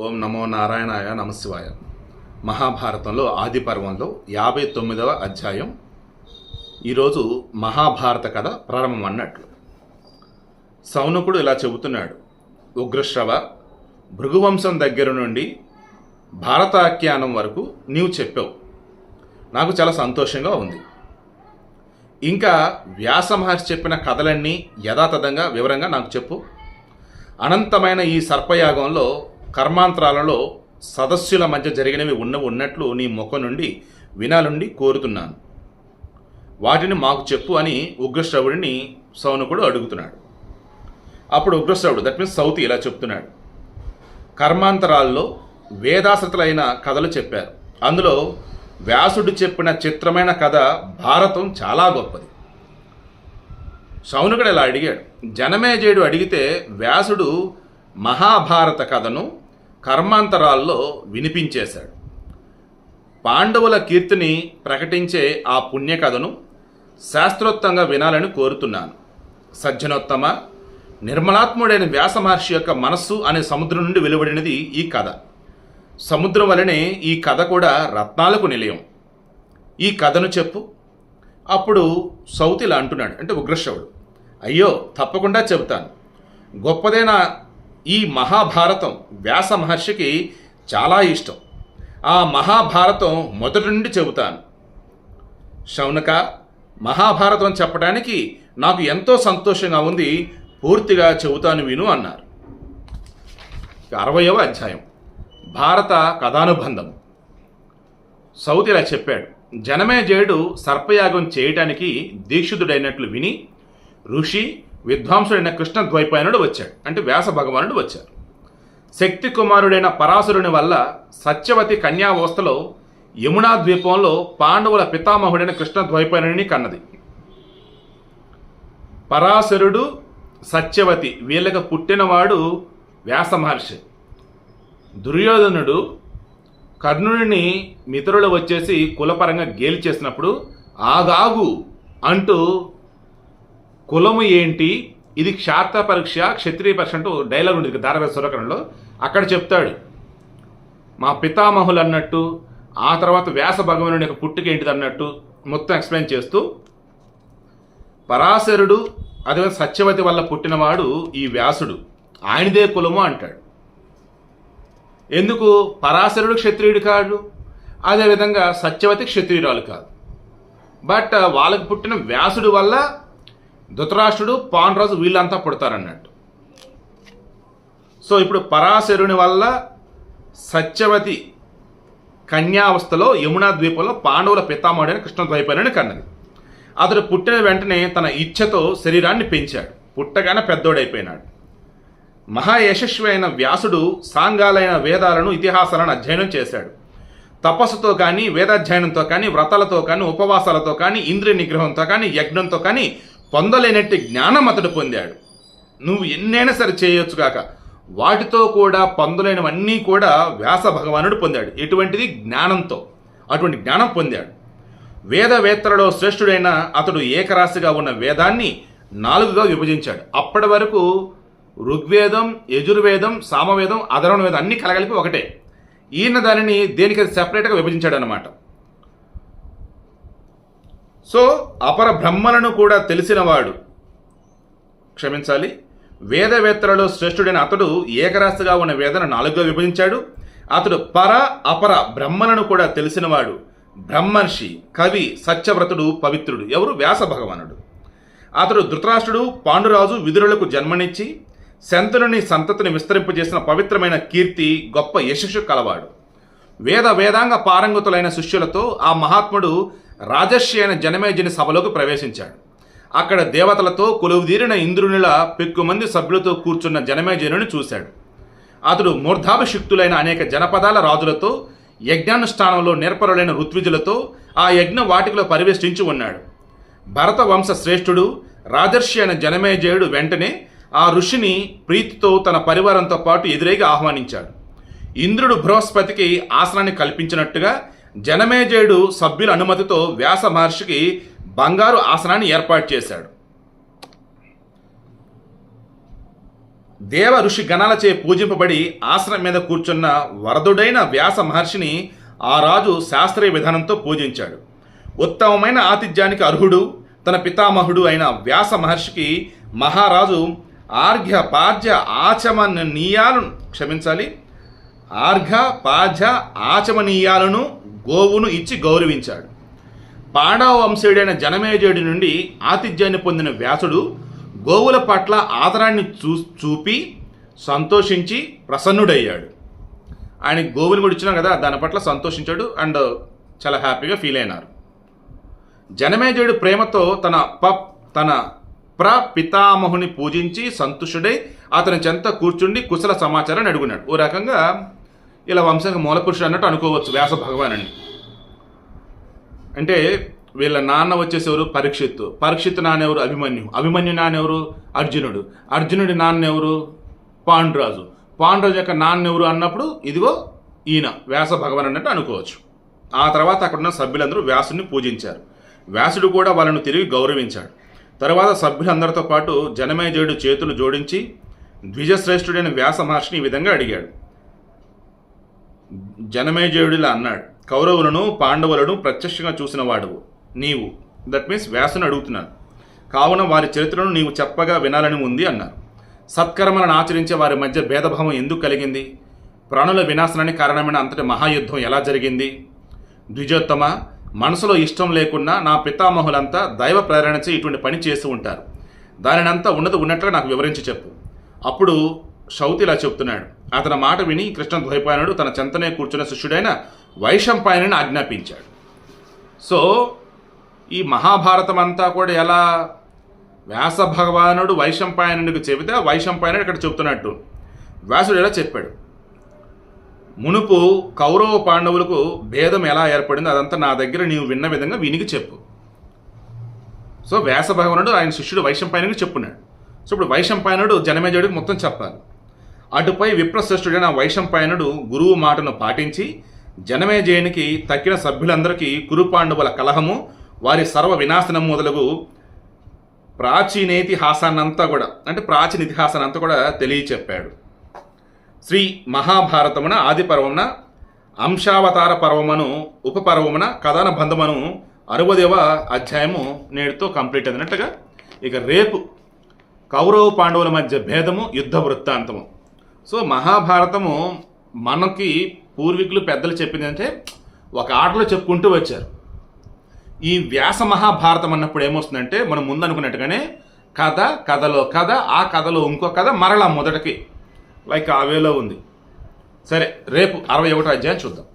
ఓం నమో నారాయణాయ నమశివాయ. మహాభారతంలో ఆది పర్వంలో యాభై తొమ్మిదవ అధ్యాయం. ఈరోజు మహాభారత కథ ప్రారంభం అన్నట్లు. సౌనకుడు ఇలా చెబుతున్నాడు. ఉగ్రశ్రవ భృగువంశం దగ్గర నుండి భారతాఖ్యానం వరకు నీవు చెప్పావు. నాకు చాలా సంతోషంగా ఉంది. ఇంకా వ్యాస మహర్షి చెప్పిన కథలన్నీ యథాతథంగా వివరంగా నాకు చెప్పు. అనంతమైన ఈ సర్పయాగంలో కర్మాంతరాలలో సదస్సుల మధ్య జరిగినవి ఉన్న ఉన్నట్లు నీ ముఖం నుండి వినాలుండి కోరుతున్నాను. వాటిని మాకు చెప్పు అని ఉగ్రశ్రవుడిని సౌనకుడు అడుగుతున్నాడు. అప్పుడు ఉగ్రశ్రవుడు దట్ మీన్స్ సౌతి ఇలా చెప్తున్నాడు. కర్మాంతరాల్లో వేదాశ్రితులైన కథలు చెప్పారు. అందులో వ్యాసుడు చెప్పిన చిత్రమైన కథ భారతం చాలా గొప్పది. శౌనకుడు ఇలా అడిగాడు? జనమేజయుడు అడిగితే వ్యాసుడు మహాభారత కథను కర్మాంతరాల్లో వినిపించేశాడు. పాండవుల కీర్తిని ప్రకటించే ఆ పుణ్య కథను వినాలని కోరుతున్నాను. సజ్జనోత్తమ నిర్మలాత్ముడైన వ్యాసమహర్షి యొక్క మనస్సు అనే సముద్రం నుండి వెలువడినది ఈ కథ. సముద్రం వలనే ఈ కథ కూడా రత్నాలకు నిలయం. ఈ కథను చెప్పు. అప్పుడు సౌతిలా అంటున్నాడు అంటే ఉగ్రశ్రవుడు. అయ్యో తప్పకుండా చెబుతాను. గొప్పదైన ఈ మహాభారతం వ్యాస మహర్షికి చాలా ఇష్టం. ఆ మహాభారతం మొదటి నుండి చెబుతాను. శౌనక మహాభారతం చెప్పడానికి నాకు ఎంతో సంతోషంగా ఉంది పూర్తిగా చెబుతాను విను అన్నారు. అరవయవ అధ్యాయం. భారత కథానుబంధం. సౌతి ఇలా చెప్పాడు జనమేజయుడు సర్పయాగం చేయటానికి దీక్షితుడైనట్లు విని ఋషి విద్వాంసుడైన కృష్ణ ద్వైపాయనుడు వచ్చాడు. అంటే వ్యాస భగవానుడు వచ్చారు. శక్తి కుమారుడైన పరాశరుని వల్ల సత్యవతి కన్యావస్థలో యమునా ద్వీపంలో పాండవుల పితామహుడైన కృష్ణ ద్వైపాయనుని కన్నది. పరాశరుడు సత్యవతి వీళ్ళకి పుట్టినవాడు వ్యాస మహర్షి. దుర్యోధనుడు కర్ణుడిని మిత్రులు వచ్చేసి కులపరంగా గేలి చేసినప్పుడు ఆగాగు అంటూ కులము ఏంటి? ఇది క్షాత్ర పరీక్ష క్షత్రియ పరీక్ష అంటూ డైలాగ్ ఉంది ధారావాహిక సురకరణలో అక్కడ చెప్తాడు మా పితామహులు అన్నట్టు ఆ తర్వాత వ్యాస భగవానుడి యొక్క పుట్టుక ఏంటిది అన్నట్టు మొత్తం ఎక్స్ప్లెయిన్ చేస్తూ పరాశరుడు అదే సత్యవతి వల్ల పుట్టినవాడు ఈ వ్యాసుడు. ఆయనదే కులము అంటాడు. ఎందుకు? పరాశరుడు క్షత్రియుడు కాదు అదేవిధంగా సత్యవతి క్షత్రియురాలు కాదు. బట్ వాళ్ళకు పుట్టిన వ్యాసుడు వల్ల ధృతరాష్ట్రుడు పాండ్రాజు వీళ్ళంతా పుడతారన్నట్టు. సో ఇప్పుడు పరాశరుని వల్ల సత్యవతి కన్యావస్థలో యమునా ద్వీపంలో పాండవుల పితామహుడైన కృష్ణ ద్వైపాయనుని కన్నది. అతడు పుట్టిన వెంటనే తన ఇచ్ఛతో శరీరాన్ని పెంచాడు. పుట్టగానే పెద్దోడైపోయినాడు. మహాయశస్వి అయిన వ్యాసుడు సాంగాలైన వేదాలను ఇతిహాసాలను అధ్యయనం చేశాడు. తపస్సుతో కానీ వేదాధ్యయనంతో కానీ వ్రతాలతో కానీ ఉపవాసాలతో కానీ ఇంద్రియ నిగ్రహంతో కానీ యజ్ఞంతో కానీ పొందలేనట్టి జ్ఞానం అతడు పొందాడు. నువ్వు ఎన్నైనా సరే చేయొచ్చు కాక వాటితో కూడా పొందలేనివన్నీ కూడా వ్యాస భగవానుడు పొందాడు. ఎటువంటిది? జ్ఞానంతో. అటువంటి జ్ఞానం పొందాడు. వేదవేత్తలలో శ్రేష్ఠుడైన అతడు ఏకరాశిగా ఉన్న వేదాన్ని నాలుగుగా విభజించాడు. అప్పటి వరకు ఋగ్వేదం యజుర్వేదం సామవేదం అధర్వణ వేదం అన్ని కలగలిపి ఒకటే. ఈయన దానిని దేనికి సెపరేట్గా విభజించాడు అనమాట సో అపర బ్రహ్మలను కూడా తెలిసినవాడు. క్షమించాలి. వేదవేత్తలలో శ్రేష్ఠుడైన అతడు ఏకరాశిగా ఉన్న వేదను నాలుగుగా విభజించాడు. అతడు పర అపర బ్రహ్మలను కూడా తెలిసినవాడు. బ్రహ్మర్షి కవి సత్యవ్రతుడు పవిత్రుడు. ఎవరు? వ్యాస భగవానుడు. అతడు ధృతరాష్ట్రుడు పాండురాజు విదురులకు జన్మనిచ్చి శంతనుని సంతతిని విస్తరింపజేసిన పవిత్రమైన కీర్తి గొప్ప యశస్సు కలవాడు. వేద వేదాంగ పారంగతులైన శిష్యులతో ఆ మహాత్ముడు రాజర్షి అయిన జనమేజని సభలోకి ప్రవేశించాడు. అక్కడ దేవతలతో కొలువుదీరిన ఇంద్రునిల పెక్కుమంది సభ్యులతో కూర్చున్న జనమేజనుని చూశాడు. అతడు మూర్ధాభిషిక్తులైన అనేక జనపదాల రాజులతో యజ్ఞానుష్ఠానంలో నిర్పరులైన ఋత్విజులతో ఆ యజ్ఞ వాటికలో పరివేష్టించి ఉన్నాడు. భరత వంశ శ్రేష్ఠుడు రాజర్షి అయిన జనమేజయుడు వెంటనే ఆ ఋషిని ప్రీతితో తన పరివారంతో పాటు ఎదురేగి ఆహ్వానించాడు. ఇంద్రుడు బృహస్పతికి ఆసనాన్ని కల్పించినట్టుగా జనమేజయుడు సభ్యుల అనుమతితో వ్యాస మహర్షికి బంగారు ఆసనాన్ని ఏర్పాటు చేశాడు. దేవ ఋషి గణాలచే పూజింపబడి ఆసనం మీద కూర్చున్న వరదుడైన వ్యాస మహర్షిని ఆ రాజు శాస్త్రీయ విధానంతో పూజించాడు. ఉత్తమమైన ఆతిథ్యానికి అర్హుడు తన పితామహుడు అయిన వ్యాస మహర్షికి మహారాజు ఆర్ఘ్య పార్ధ్య ఆచమనీయాలను క్షమించాలి. ఆర్ఘ పాజ ఆచమనీయాలను గోవును ఇచ్చి గౌరవించాడు. పాండవ వంశీయుడైన జనమేజయుడి నుండి ఆతిథ్యాన్ని పొందిన వ్యాసుడు గోవుల పట్ల ఆదరాన్ని చూ చూపి సంతోషించి ప్రసన్నుడయ్యాడు. ఆయన గోవుని కూడా ఇచ్చినాం కదా దాని పట్ల సంతోషించాడు అండ్ చాలా హ్యాపీగా ఫీల్ అయినారు. జనమేజయుడు ప్రేమతో తన ప తన ప్ర పితామహుని పూజించి సంతుష్టుడై అతని చెంత కూర్చుండి కుశల సమాచారాన్ని అడుగున్నాడు ఓ రకంగా ఇలా వంశానికి మూలపురుషుడు అన్నట్టు అనుకోవచ్చు వ్యాస భగవానుని అంటే వీళ్ళ నాన్న వచ్చేసి ఎవరు పరీక్షిత్తు. పరీక్షిత్తు నాన్న ఎవరు అభిమన్యు. అభిమన్యు నానెవరు అర్జునుడు. అర్జునుడి నాన్నెవరు? పాండురాజు. పాండురాజు యొక్క నాన్న ఎవరు అన్నప్పుడు ఇదిగో ఈయన వ్యాస భగవాన్ అన్నట్టు అనుకోవచ్చు. ఆ తర్వాత అక్కడున్న సభ్యులందరూ వ్యాసుని పూజించారు. వ్యాసుడు కూడా వాళ్ళను తిరిగి గౌరవించాడు. తర్వాత సభ్యులందరితో పాటు జనమేజయుడు చేతులు జోడించి ద్విజశ్రేష్ఠుడైన వ్యాస మహర్షిని ఈ విధంగా అడిగాడు. జనమేజయుడిలా అన్నాడు. కౌరవులను పాండవులను ప్రత్యక్షంగా చూసిన వాడువు. నీవు. దట్ మీన్స్ వ్యాసుని అడుగుతున్నాను. కావున వారి చరిత్రను నీవు చెప్పగా వినాలని ఉంది అన్నారు. సత్కర్మలను ఆచరించే వారి మధ్య భేదభావం ఎందుకు కలిగింది? ప్రాణుల వినాశనానికి కారణమైన అంతటి మహాయుద్ధం ఎలా జరిగింది? ద్విజోత్తమ మనసులో ఇష్టం లేకున్నా నా పితామహులంతా దైవ ప్రేరణచే ఇటువంటి పని చేస్తూ ఉంటారు. దానినంతా ఉన్నది ఉన్నట్లుగా నాకు వివరించి చెప్పు. అప్పుడు శౌతి ఇలా చెప్తున్నాడు. అతని మాట విని కృష్ణ ద్వైపాయనుడు తన చెంతనే కూర్చున్న శిష్యుడైన వైశంపాయనుని ఆజ్ఞాపించాడు. సో ఈ మహాభారతం అంతా కూడా ఎలా? వ్యాస భగవానుడు వైశంపాయనుడికి చెబితే వైశంపాయనుడు ఇక్కడ చెప్తున్నట్టు వ్యాసుడు ఎలా చెప్పాడు. మునుపు కౌరవ పాండవులకు భేదం ఎలా ఏర్పడిందో అదంతా నా దగ్గర నీవు విన్న విధంగా వినికి చెప్పు. సో వ్యాస భగవానుడు ఆయన శిష్యుడు వైశంపాయనుడికి చెప్పున్నాడు. సో ఇప్పుడు వైశంపాయనుడు జనమేజయుడికి మొత్తం చెప్పాలి. అటుపై విప్రశ్రేష్ఠుడైన వైశంపాయనుడు గురువు మాటను పాటించి జనమేజయునికి తక్కిన సభ్యులందరికీ కురుపాండవుల కలహము వారి సర్వ వినాశనం మొదలగు ప్రాచీనేతిహాసాన్నంతా కూడా అంటే ప్రాచీన ఇతిహాసాన్నంతా కూడా తెలియచెప్పాడు. శ్రీ మహాభారతమున ఆది పర్వమున అంశావతార పర్వమును ఉపపర్వమున కథన బంధమును అరవదేవ అధ్యాయము నేటితో కంప్లీట్ అయినట్టుగా ఇక రేపు కౌరవ పాండవుల మధ్య భేదము యుద్ధ వృత్తాంతము. సో మహాభారతము మనకి పూర్వీకులు పెద్దలు చెప్పింది అంటే ఒక ఆటలో చెప్పుకుంటూ వచ్చారు. ఈ వ్యాస మహాభారతం అన్నప్పుడు ఏమొస్తుందంటే మనం ముందు అనుకున్నట్టుగానే కథ కథలో కథ ఆ కథలో ఇంకో కథ మరలా మొదటికి లైక్ అవేలో ఉంది. సరే రేపు అరవై ఒకటో అధ్యాయం చూద్దాం.